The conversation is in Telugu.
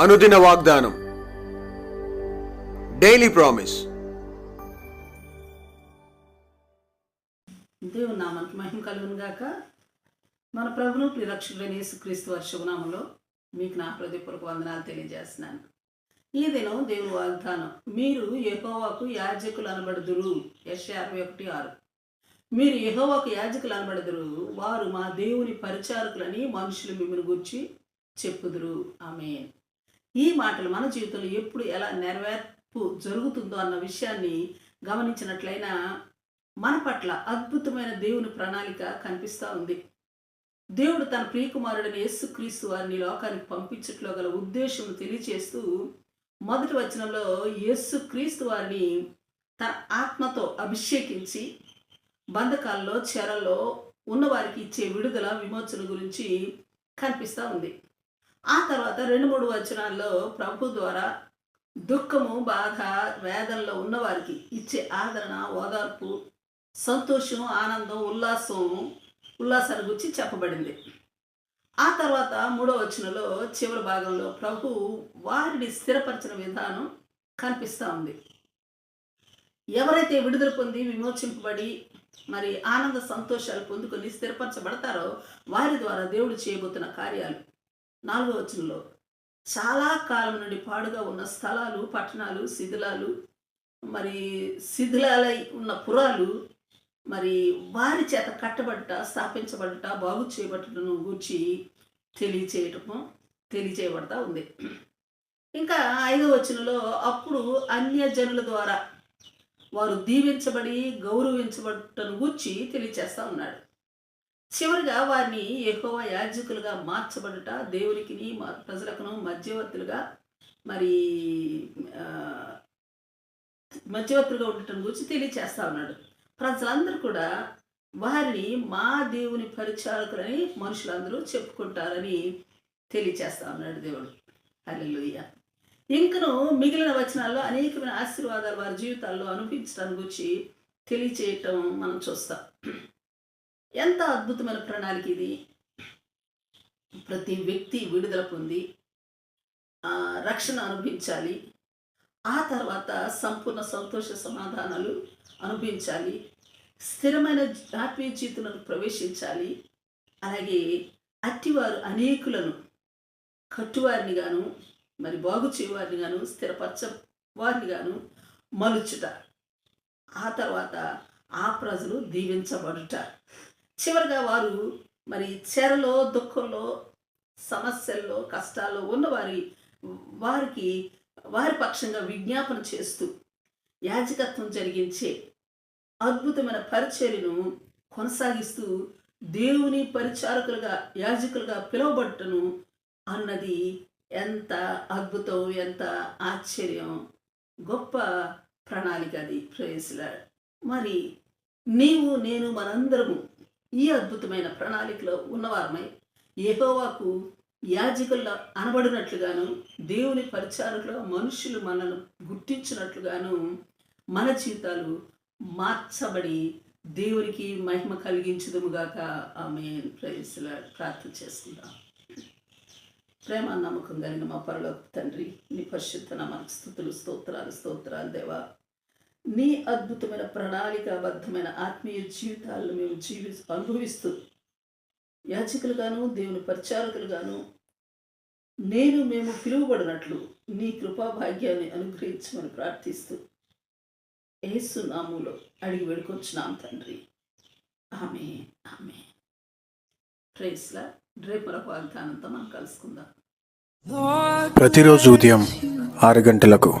అనుదిన వాగ్దానం. డైలీ ప్రామిస్ దేవుని నామానికి మహిమ కలుగును గాక. మన ప్రభును ప్రిరక్షకుడైన యేసుక్రీస్తు వారి మీకు నా హృదయపూర్వక వందనాలు తెలియజేస్తున్నాను. ఈ దినం దేవుని వాగ్దానం మీరు యహోవాకు యాజకులు అనబడుదురు. ఎస్ అరవై ఒకటి ఆరు. మీరు యహోవాకు యాజకులు అనబడుదురు. వారు మా దేవుని పరిచారకులని మనుషులు మిమ్మల్ని గురించి చెప్పుదురు. ఆమె ఈ మాటలు మన జీవితంలో ఎప్పుడు ఎలా నెరవేర్పు జరుగుతుందో అన్న విషయాన్ని గమనించినట్లయినా మన పట్ల అద్భుతమైన దేవుని ప్రణాళిక కనిపిస్తూ ఉంది. దేవుడు తన ప్రియకుమారుడిని యేసుక్రీస్తు వారిని లోకానికి పంపించట్లో గల ఉద్దేశం తెలియచేస్తూ మొదటి వచనంలో యేసుక్రీస్తు వారిని తన ఆత్మతో అభిషేకించి బంధకాల్లో చెరలో ఉన్నవారికి ఇచ్చే విడుదల విమోచన గురించి కనిపిస్తూ ఉంది. ఆ తర్వాత రెండు మూడు వచనాల్లో ప్రభు ద్వారా దుఃఖము బాధ వేదనలో ఉన్నవారికి ఇచ్చే ఆదరణ ఓదార్పు సంతోషం ఆనందం ఉల్లాసం ఉల్లాసాన్ని గురించి చెప్పబడింది. ఆ తర్వాత మూడో వచనంలో చివరి భాగంలో ప్రభు వారిని స్థిరపరిచిన విధానం కనిపిస్తూ ఉంది. ఎవరైతే విడుదల పొంది విమోచింపబడి మరి ఆనంద సంతోషాలు పొందుకొని స్థిరపరచబడతారో వారి ద్వారా దేవుడు చేయబోతున్న కార్యాలు. నాలుగో వచనంలో చాలా కాలం నుండి పాడుగా ఉన్న స్థలాలు పట్టణాలు శిథిలాలు మరి శిథిలాలై ఉన్న పురాలు మరి వారి చేత కట్టబడట స్థాపించబడట బాగు చేయబడటను గూర్చి తెలియచేయటము తెలియచేయబడతా ఉంది. ఇంకా ఐదో వచనంలో అప్పుడు అన్య జనుల ద్వారా వారు దీవించబడి గౌరవించబడటను గూర్చి తెలియచేస్తా ఉన్నాడు. చివరిగా వారిని ఎక్కువ యాజకులుగా మార్చబడుట దేవునికి ప్రజలకును మధ్యవర్తులుగా మరి మధ్యవర్తులుగా ఉండటం గురించి తెలియచేస్తా ఉన్నాడు. ప్రజలందరూ కూడా వారిని మా దేవుని పరిచారకులని మనుషులందరూ చెప్పుకుంటారని తెలియచేస్తా ఉన్నాడు దేవుడు. అల్లెలుయ్య ఇంకను మిగిలిన వచనాల్లో అనేకమైన ఆశీర్వాదాలు వారి జీవితాల్లో అనుభవించడానికి గురించి తెలియచేయటం మనం చూస్తాం. ఎంత అద్భుతమైన ప్రణాళిక ఇది. ప్రతి వ్యక్తి విడుదల పొంది రక్షణ అనుభవించాలి. ఆ తర్వాత సంపూర్ణ సంతోష సమాధానాలు అనుభవించాలి. స్థిరమైన ఆత్మీయ జీతులను ప్రవేశించాలి. అలాగే అట్టివారు అనేకులను కట్టువారిని గాను మరి బాగు చేయవారిని గాను స్థిరపరచ వారిని గాను మలుచుట. ఆ తర్వాత ఆ ప్రజలు దీవించబడుట. చివరిగా వారు మరి చెరలో దుఃఖంలో సమస్యల్లో కష్టాల్లో ఉన్నవారి వారికి వారి పక్షంగా విజ్ఞాపన చేస్తూ యాజకత్వం జరిగించే అద్భుతమైన పరిచర్యను కొనసాగిస్తూ దేవుని పరిచారకులుగా యాజకులుగా పిలువబట్టను అన్నది ఎంత అద్భుతం ఎంత ఆశ్చర్యం గొప్ప ప్రణాళిక అది. ప్రవేశలా మరి నీవు నేను మనందరము ఈ అద్భుతమైన ప్రణాళికలో ఉన్నవారమై యెహోవాకు యాజకుల్లో అనబడినట్లుగాను దేవుని పరిచారంలో మనుషులు మనల్ని గుర్తించినట్లుగాను మన జీవితాలు మార్చబడి దేవునికి మహిమ కలిగించదుముగాక. ఆమె ప్రవేశల ప్రార్థన చేసుకుందాం. ప్రేమ నమ్మకం కలిగిన మా పరలోక తండ్రి నీ పరిశుద్ధ నామానికి స్థుతులు స్తోత్రాలు స్తోత్రాలు దేవా. నీ అద్భుతమైన ప్రణాళికాబద్ధమైన ఆత్మీయ జీవితాలను మేము జీవి అనుభవిస్తూ యాచకులుగాను దేవుని పరిచారకులుగాను నేను మేము పిలువబడినట్లు నీ కృపా భాగ్యాన్ని అనుగ్రహించమని ప్రార్థిస్తూ ఏసు నాములో అడిగి వేడుకొచ్చున్నాం తండ్రి. ఆమె ఆమె ప్రేస్లా రేపు వాగ్దానంతో మనం కలుసుకుందాం. ప్రతిరోజు ఉదయం ఆరు గంటలకు